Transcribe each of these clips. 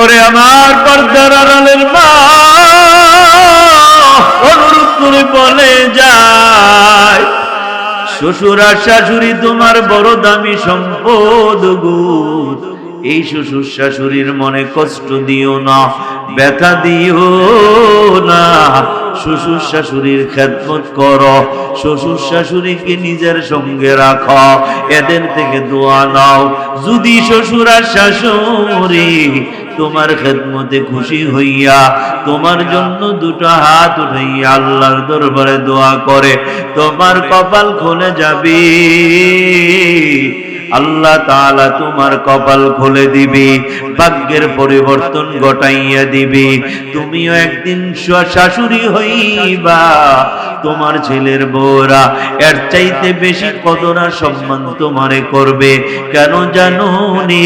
ওরে আমার পর্দার আড়ালের মা অনুরোধ করে বলে যায়, শ্বশুর আর শাশুড়ি তোমার বড় দামি সম্পদ এই শ্বশুর শাশুড়ির মনে কষ্ট দিও না, ব্যথা দিও না। শ্বশুর শাশুড়ির খেদমত করো। শ্বশুর শাশুড়িকে নিজের সঙ্গে রাখো। এদের থেকে দোয়া নাও। যদি শ্বশুর আর শাশুড়ি তোমার খেদমতে খুশি হইয়া তোমার জন্য দুটো হাত উঠাইয়া আল্লাহর দরবারে দোয়া করে, তোমার কপাল খুলে যাবে। আল্লাহ তাআলা তোমার কপাল খুলে দিবে, ভাগ্যের পরিবর্তন ঘটাইয়া দিবে। তুমিও একদিন শাশুড়ি হইবা, তোমার ছেলের বউরা এর চাইতে বেশি কদরা সম্মান তোমারে করবে। কেন জানো নি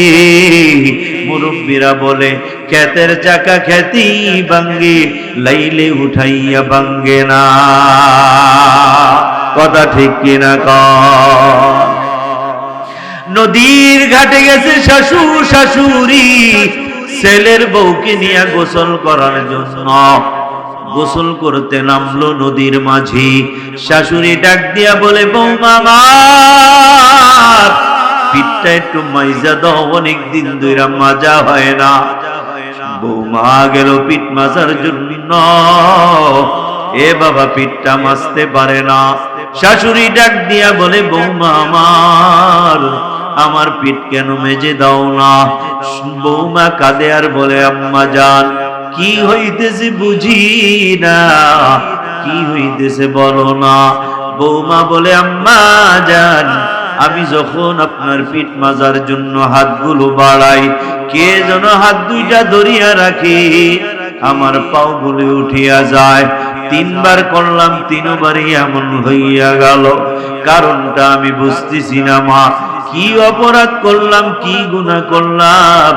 মুরব্বীরা বলে, ক্ষেতের চাকা খ্যাতি ভাঙ্গে, লাইলে উঠাইয়া ভাঙ্গে না। কথা ঠিক কিনা কর নদীর ঘাটে গেছে শাশুর শাশুড়ি। ছেলের বউকে নিয়ে গোসল করার জন্য। গোসল করতে নামলো নদীর মাঝি। শাশুড়ি ডাক দিয়া বলে, বৌমা পিঠটা একটু মাইজা দাও, অনেকদিন দুইরা মাজা হয় না। বৌমা গেল পিঠ মাজার জন্য। এ বাবা পিঠটা মাসতে পারে না। শাশুড়ি ডাক দিয়া বলে, বৌমা আমার আমার পিঠ কেন মেজে দাও না? বৌমা কাঁদে আর বলে, আম্মা যান কি হইতেছে বুঝি না, কি হইতেছে বলো না। বৌমা বলে, আম্মা যান আমি যখন আপনার পিঠ মাজার জন্য হাতগুলো বাড়াই, কে যেন হাত দুইটা ধরিয়া রাখি, আমার পাও বলে উঠিয়া যায়। তিনবার করলাম, তিনবারই এমন হইয়া গেল। কারণটা আমি বুঝতেছি না, মা। কি অপরাধ করলাম, কি গুনাহ করলাম,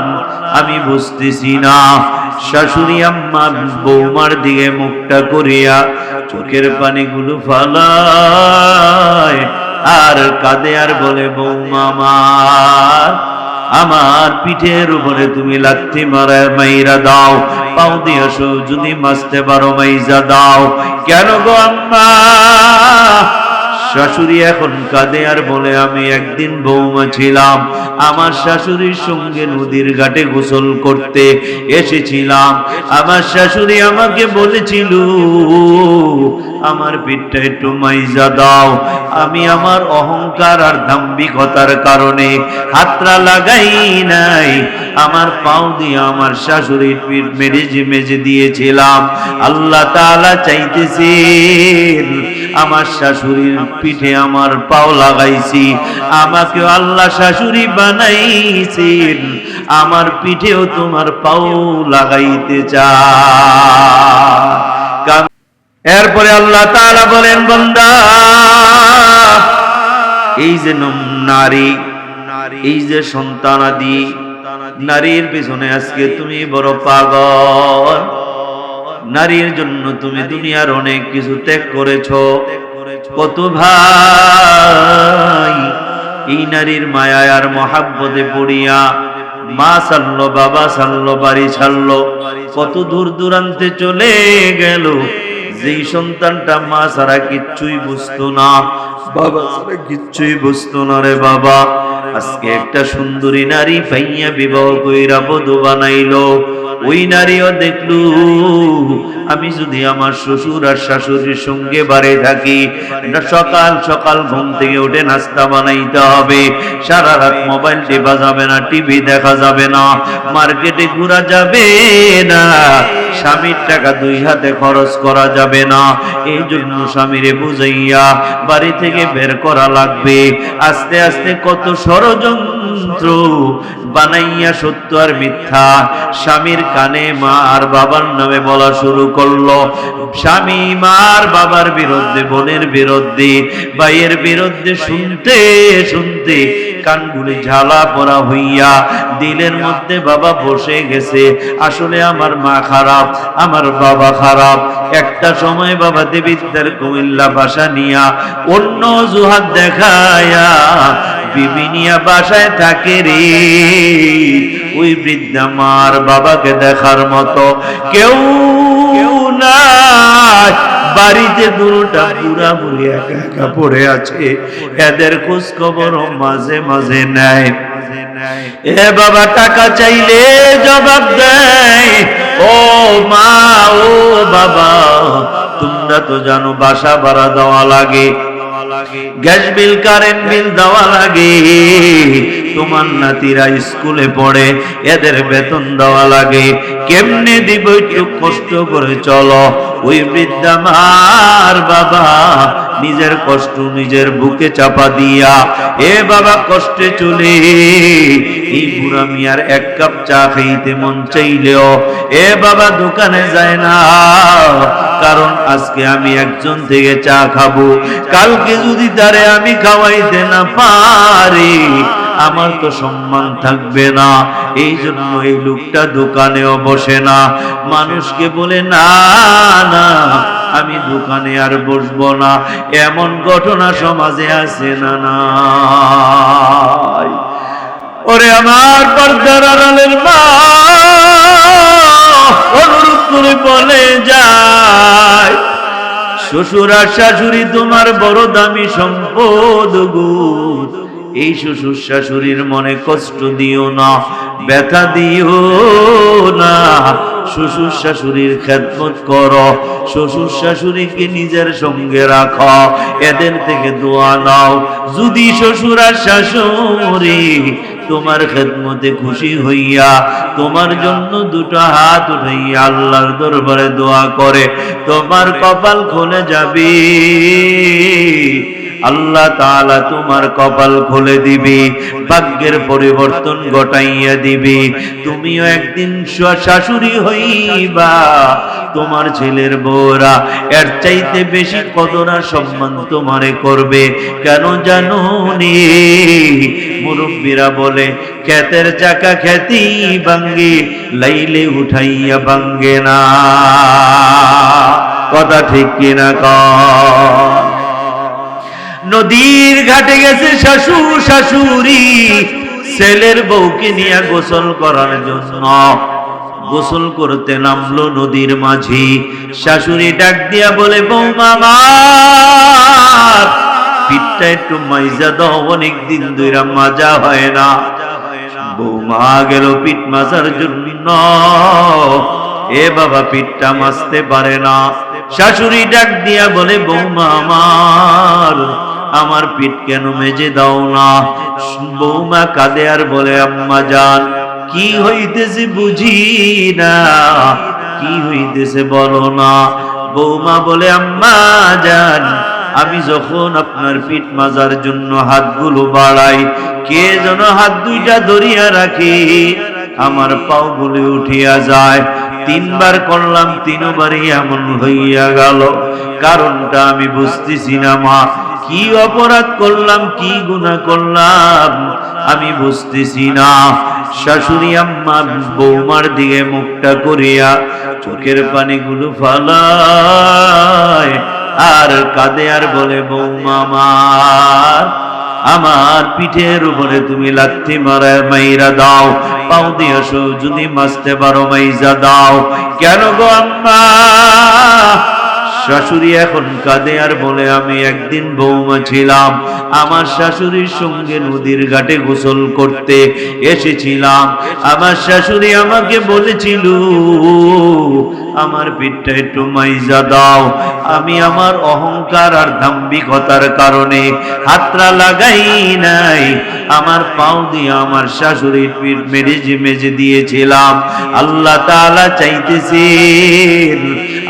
আমি বুঝতেছি না। শাশুড়ি আম্মা বৌমার দিকে মুখটা করিয়া চোখের পানিগুলো ফালায়, আর কাঁদে আর বলে, বৌমা আমার আমার পিঠের উপরে তুমি লাথি মারা মাইরা দাও, পাও দিয়ে আসো, যদি মাসতে পারো মাইজা দাও। কেন গো আম্মা? শাশুড়ি এখন কাঁদে আর বলে, আমি একদিন বৌমা ছিলাম। আমার শাশুড়ির সঙ্গে নদীর ঘাটে গোসল করতে এসেছিলাম। আমার শাশুড়ি আমাকে বলেছিল আমার পিঠটা একটু মাইজা দাও। আমি আমার অহংকার আর দাম্ভিকতার কারণে হাতরা লাগাই নাই। আমার পাও দিয়ে আমার শাশুড়ির পিঠ মেরেজে মেজে দিয়েছিলাম। আল্লাহ তালা চাইতেছেন আমার শাশুড়ির পিঠে আমার পাও লাগাইছি। আমাকে আল্লাহ শাশুড়ি বানাইছেন। আমার পিঠেও তোমার পাও লাগাইতে চায়। এরপরে আল্লাহ তাআলা বলেন, বান্দা, এই যে নারী, এই যে সন্তানাদি নারীর পিছনে আজকে তুমি বড় পাগল। নারীর জন্য তুমি দুনিয়ার অনেক কিছু ত্যাগ করেছ। কত ভাই, এই নারীর মায়ায় আর মহাব্বতে পড়িয়া মা সাল্লো বাবা সাল্লো বাড়ি ছাড়লো, কত দূর দূরান্তে চলে গেল। যেই সন্তানটা মা ছাড়া কিচ্ছুই বুঝতো না। কিচ্ছুই বুঝতো না রে বাবা। আজকে একটা সুন্দরী নারী পাইয়া বিবাহ কইরা বধূ বানাইলো। ওই নারীও আমি যদি আমার শ্বশুর আর শাশুড়ির সঙ্গে থাকি সকাল সকাল ঘুম থেকে উঠে নাস্তা বানাইতে হবে। সারা রাত মোবাইল টেপা যাবে না, টিভি দেখা যাবে না, মার্কেটে ঘোরা যাবে না, স্বামীর টাকা দুই হাতে খরচ করা যাবে না। এই জন্য স্বামীরে বুঝাইয়া বাড়ি থেকে বের করা লাগবে। আস্তে আস্তে কত ষড়যন্ত্র বানাইয়া সত্য আর মিথ্যা। স্বামীর কানে মা আর বাবার নামে বলা শুরু করল। স্বামী মার বাবার বিরুদ্ধে, বোনের বিরুদ্ধে, ভাইয়ের বিরুদ্ধে শুনতে শুনতে কানগুলি ঝালা পড়া হইয়া দিলের মধ্যে বাবা বসে গেছে। আসলে আমার মা খারাপ, আমার বাবা খারাপ। একটা সময় বাবা দেবিদ্যার কুমিল্লা ভাষা নিয়া অন্য জুহাত দেখায়া বিবি নিয়া বাসায় থাকে রে। ওই বৃদ্ধা মার বাবাকে দেখার মতো কেউ নাই। বাড়িতে দুটা বুড়া বুড়ি একা একা পড়ে আছে। এদের খোঁজ খবর মাঝে মাঝে নেয়। এ বাবা, টাকা চাইলে জবাব দেয়। ও মা, ও বাবা, তোমরা তো জানো বাসা ভাড়া দেওয়া লাগে। গ্যাস বিল, কারেন্ট বিল দেওয়া লাগে। তোমার নাতিরা স্কুলে পড়ে, এদের বেতন দেওয়া লাগে। কেমনে দিব একটু কষ্ট করে চলো। ওই বৃদ্ধা মার বাবা নিজের কষ্ট নিজের বুকে চাপা দিয়া, এ বাবা, কষ্টে চলে। এই বুড়া মিয়ার এক কাপ চা খাইতে মন চাইলেও, এ বাবা, দোকানে যায় না। কারণ আজকে আমি একজন থেকে চা খাব। কালকে যদি তারে আমি খাওয়াইতে না পারি, আমার তো সম্মান থাকবে না। এই জন্য এই লোকটা দোকানেও বসে না। মানুষকে বলে, না না আমি দোকানে আর বসবো না। এমন ঘটনা সমাজে আছে না ওরে আমার পর্দার আড়ালের মা, অনুরোধ করে বলে যায়, শ্বশুর আর শাশুড়ি তোমার বড় দামি সম্পদ গো। এই শ্বশুর শাশুড়ির মনে কষ্ট দিও না, ব্যথা দিও না। শ্বশুর শাশুড়ির খেদমত করো, শ্বশুর শাশুড়িকে নিজের সঙ্গে রাখো, এদের থেকে দোয়া নাও। যদি শ্বশুর আর শাশুড়ি তোমার খেদমতে খুশি হইয়া তোমার জন্য দুটো হাত উঠাইয়া আল্লাহর দরবারে দোয়া করে, তোমার কপাল খুলে যাবে। আল্লাহ তাআলা তোমার কপাল খুলে দিবি, ভাগ্যের পরিবর্তন ঘটাইয়া দিবি। তুমিও একদিন শাশুড়ি হইবা। তোমার ছেলের বউরা এর চাইতে বেশি কদরা সম্মান তোমারে করবে, কেন জানো মুরব্বীরা বলে চাকা খ্যাতি ভাঙ্গে, লাইলে উঠাইয়া ভাঙ্গে না। কথা ঠিক কিনা কর নদীর ঘাটে গেছে শাশুর শাশুড়ি, ছেলের বউকে নিয়ে গোসল করার জন্য। গোসল করতে নামলো নদীর মাঝি। শাশুড়ি ডাক দিয়া বলে, বৌমা পিঠটা একটু মাইজা দাও অনেক দিন দুইরা মাজা হয় না। বৌমা গেল পিঠ মাজার জন্য এ বাবা পিঠটা মাসতে পারে না। শাশুড়ি ডাক দিয়া বলে, বৌমা আমার আমার পিঠ কেন মেজে দাও না? বৌমা কাঁদে আর বলে, আম্মা যান কি হইতেছে বুঝি না, কি হইতেছে বলো না। বৌমা বলে, আম্মা যান আমি যখন আপনার পিঠ মাজার জন্য হাতগুলো বাড়াই, কে যেন হাত দুইটা ধরিয়া রাখি, আমার পাও বলে উঠিয়া যায়। তিনবার করলাম, তিনবারই এমন হইয়া গেল। কারণটা আমি বুঝতেছি না, মা। কি অপরাধ করলাম, কি গুনাহ করলাম, আমি বুঝতেছি না। শাশুড়ি আম্মা বৌমার দিকে মুখটা করিয়া চোখের পানিগুলো ফালায়, আর কাঁদে আর বলে, বৌমা আমার আমার পিঠের উপরে তুমি লাথি মারা মাইরা দাও, পাও দিয়ে যদি মাসতে পারো মাইজা দাও। কেন গো আম্মা? শাশুড়ি এখন কাঁদে আর বলে, আমি একদিন বৌমা ছিলাম। আমার শাশুড়ির সঙ্গে নদীর ঘাটে গোসল করতে এসেছিলাম। আমার শাশুড়ি আমাকে বলেছিল, আমার পিঠটা একটু মাইজা দাও। আমি আমার অহংকার আর দাম্ভিকতার কারণে হাতরা লাগাই নাই। আমার পাও দিয়ে আমার শাশুড়ির পিঠ মেরেজে মেজে দিয়েছিলাম। আল্লাহ তাআলা চাইতেছেন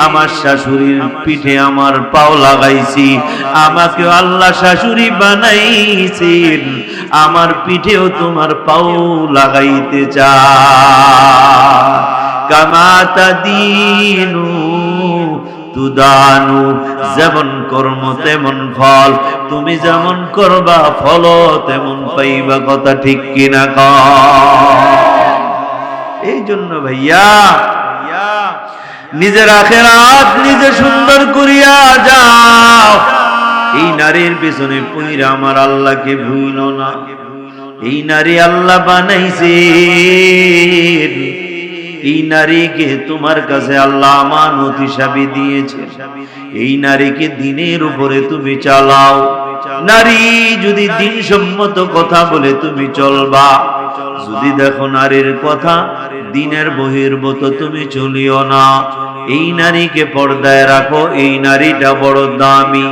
আমার শাশুড়ির পিঠে আমার পাও লাগাইছি। আমাকে আল্লাহ শাশুড়ি বানাইছেন। আমার পিঠেও তোমার পাও লাগাইতে চা কামাতা দিনু, তুদানু, যেমন কর্ম তেমন ফল। তুমি যেমন করবা ফল, তেমন পাইবা কথা ঠিক কিনা ক এই জন্য ভাইয়া নিজের আখেরাত নিজে সুন্দর করিয়া যাও। এই নারীর পেছনে পইরা আমার আল্লাহকে ভুইল না। এই নারী আল্লাহ বানাইছে এই নারীকে তোমার কাছে আল্লাহ আমার আমানত হিসাবে দিয়েছে। এই নারীকে দিনের উপরে তুমি চালাও। নারী যদি দিন সম্মত কথা বলে তুমি চলবা। যদি দেখো নারীর কথা, দিনের বহির্ভূত তুমি চলিও না। এই নারীকে পর্দায় রাখো, এই নারীটা বড় দামি।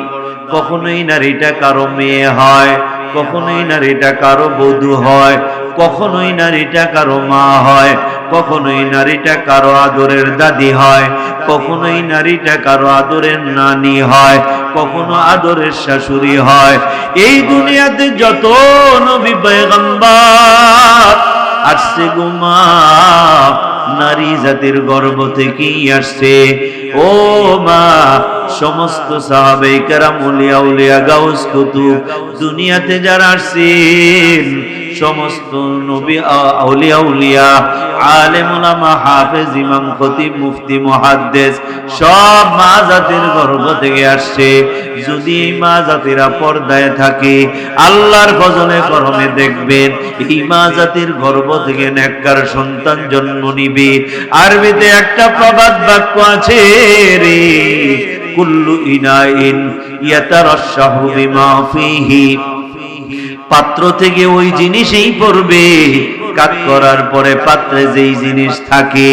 কখনোই নারীটা কারও মেয়ে হয়, কখনোই নারীটা কারও বধূ হয়, কখনোই নারীটা কারও মা হয়, কখনোই নারীটা কারও আদরের দাদি হয়, কখনোই নারীটা কারও আদরের নানি হয়, কখনো আদরের শাশুড়ি হয়। এই দুনিয়াতে যত নবী পয়গম্বর আসছে গুমা নারী জাতির গর্ব থেকেই আসছে। ও মা সমস্ত সাহাবে কেরাম উলিয়া উলিয়া, গাউস কুতুব, দুনিয়াতে যারা আসছেন, সমস্ত নবী আউলিয়া, উলিয়া, আলেম উলামা, হাফেজ, ইমাম, খতিব, মুফতি, মুহাদ্দিস, সব মা জাতির গর্ভ থেকে আসছে। যদি এই মা জাতিরা পর্দায় থাকে, আল্লাহর ফজলে করমে দেখবেন, এই মা জাতির গর্ভ থেকে নেককার সন্তান জন্ম নিবে। আরবিতে একটা প্রবাদ বাক্য আছে রে কুল্লু ইনাইন ইয়াতারাশাহু বিমা ফিহি। পাত্র থেকে ওই জিনিসই পড়বে। কাজ করার পরে পাত্রে যেই জিনিস থাকে,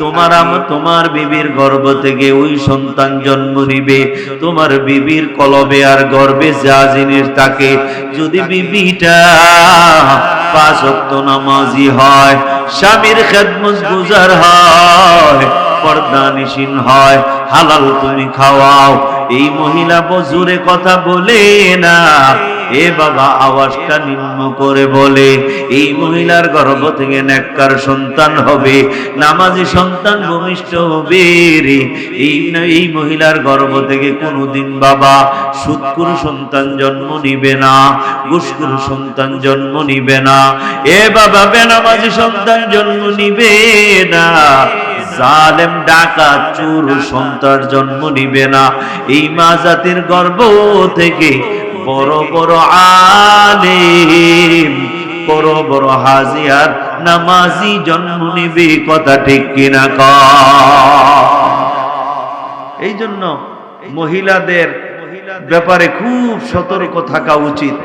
তোমার তোমার বিবির গর্ভ থেকে ওই সন্তান জন্ম নিবে। তোমার বিবির কলবে আর গর্বে যা জিনিস থাকে, যদি বিবিটা পাঁচ নামাজি হয়, স্বামীর খেদমত গুজার হয় পর্দা নিশিন হয়, হালাল তুমি খাওয়াও। এই মহিলা বজুরে কথা বলে না, এ বাবা আওয়াজটা নিম্ন করে বলে, এই মহিলার গর্ভ থেকে নেককার সন্তান হবে, নামাজি সন্তান ভূমিষ্ঠ হবে রে। এই এই মহিলার গর্ভ থেকে কোনোদিন বাবা সুৎকুর সন্তান জন্ম নিবে না ঘুষকুর সন্তান জন্ম নিবে না। এ বাবা বেনামাজি সন্তান জন্ম নিবে না। জালেম ডাকা চোর, সন্তান জন্ম নিবে না। এই মা জাতির গর্ভ থেকে বড় বড় আলেম, বড় বড় হাজিয়ার নামাজি জন্ম নিবে, কথা ঠিক কিনা ক এই জন্য মহিলাদের ব্যাপারে খুব সতর্ক থাকা উচিত।